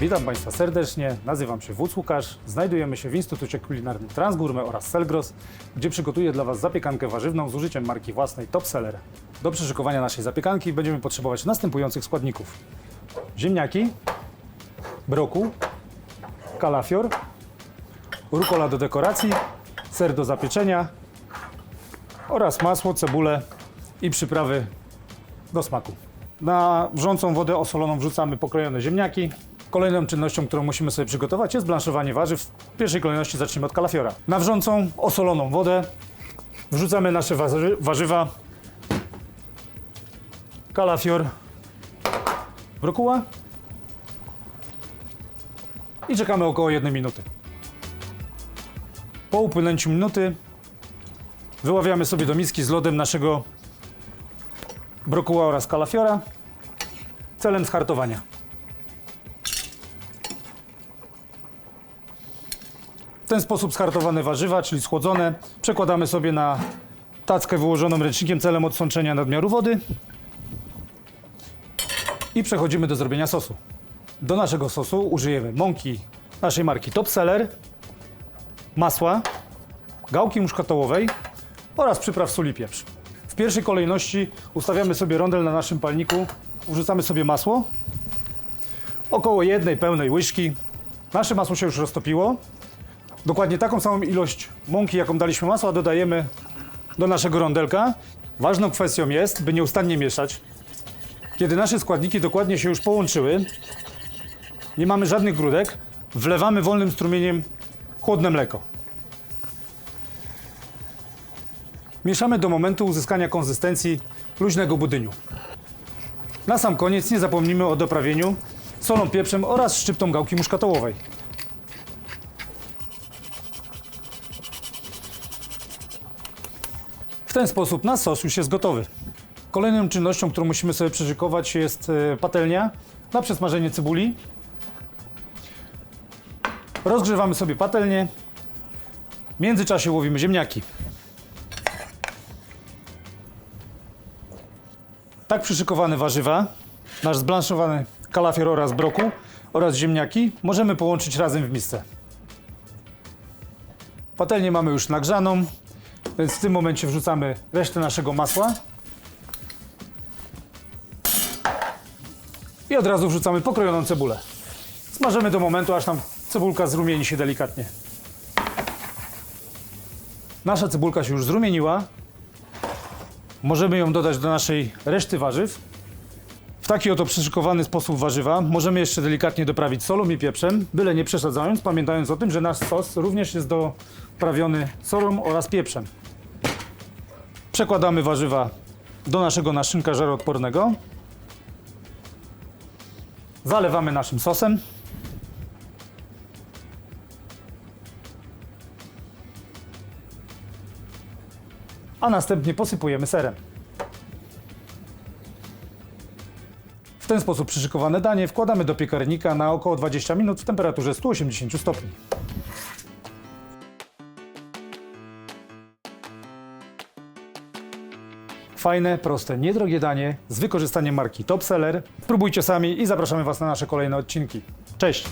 Witam Państwa serdecznie, nazywam się Wódz Łukasz, znajdujemy się w Instytucie Kulinarnym Transgurme oraz Selgros, gdzie przygotuję dla Was zapiekankę warzywną z użyciem marki własnej Top Seller. Do przyszykowania naszej zapiekanki będziemy potrzebować następujących składników. Ziemniaki, brokuł, kalafior, rukola do dekoracji, ser do zapieczenia oraz masło, cebulę i przyprawy do smaku. Na wrzącą wodę osoloną wrzucamy pokrojone ziemniaki. Kolejną czynnością, którą musimy sobie przygotować jest blanszowanie warzyw. W pierwszej kolejności zacznijmy od kalafiora. Na wrzącą, osoloną wodę wrzucamy nasze warzy- warzywa. Kalafior, brokuła i czekamy około 1 minuty. Po upłynęciu minuty wyławiamy sobie do miski z lodem naszego brokuła oraz kalafiora celem zhartowania. Ten sposób zhartowane warzywa, czyli schłodzone, przekładamy sobie na tackę wyłożoną ręcznikiem celem odsączenia nadmiaru wody i przechodzimy do zrobienia sosu. Do naszego sosu użyjemy mąki naszej marki Top Seller, masła, gałki muszkatołowej oraz przypraw sól i pieprz. W pierwszej kolejności ustawiamy sobie rondel na naszym palniku, wrzucamy sobie masło, około jednej pełnej łyżki. Nasze masło się już roztopiło. Dokładnie taką samą ilość mąki, jaką daliśmy masła, dodajemy do naszego rondelka. Ważną kwestią jest, by nieustannie mieszać. Kiedy nasze składniki dokładnie się już połączyły, nie mamy żadnych grudek, wlewamy wolnym strumieniem chłodne mleko. Mieszamy do momentu uzyskania konsystencji luźnego budyniu. Na sam koniec nie zapomnimy o doprawieniu solą, pieprzem oraz szczyptą gałki muszkatołowej. W ten sposób nasz sos już jest gotowy. Kolejną czynnością, którą musimy sobie przyszykować jest e, patelnia na przesmażenie cebuli. Rozgrzewamy sobie patelnię. W międzyczasie łowimy ziemniaki. Tak przyszykowane warzywa, nasz zblanszowany kalafior oraz broku oraz ziemniaki możemy połączyć razem w misce. Patelnię mamy już nagrzaną, więc w tym momencie wrzucamy resztę naszego masła. I od razu wrzucamy pokrojoną cebulę. Smażymy do momentu, aż tam cebulka zrumieni się delikatnie. Nasza cebulka się już zrumieniła. Możemy ją dodać do naszej reszty warzyw. W taki oto przyszykowany sposób warzywa możemy jeszcze delikatnie doprawić solą i pieprzem, byle nie przesadzając, pamiętając o tym, że nasz sos również jest doprawiony solą oraz pieprzem. Przekładamy warzywa do naszego naszynka żaroodpornego. Zalewamy naszym sosem. a następnie posypujemy serem. W ten sposób przyszykowane danie wkładamy do piekarnika na około 20 minut w temperaturze 180 stopni. Fajne, proste, niedrogie danie z wykorzystaniem marki Top Seller. Spróbujcie sami i zapraszamy Was na nasze kolejne odcinki. Cześć!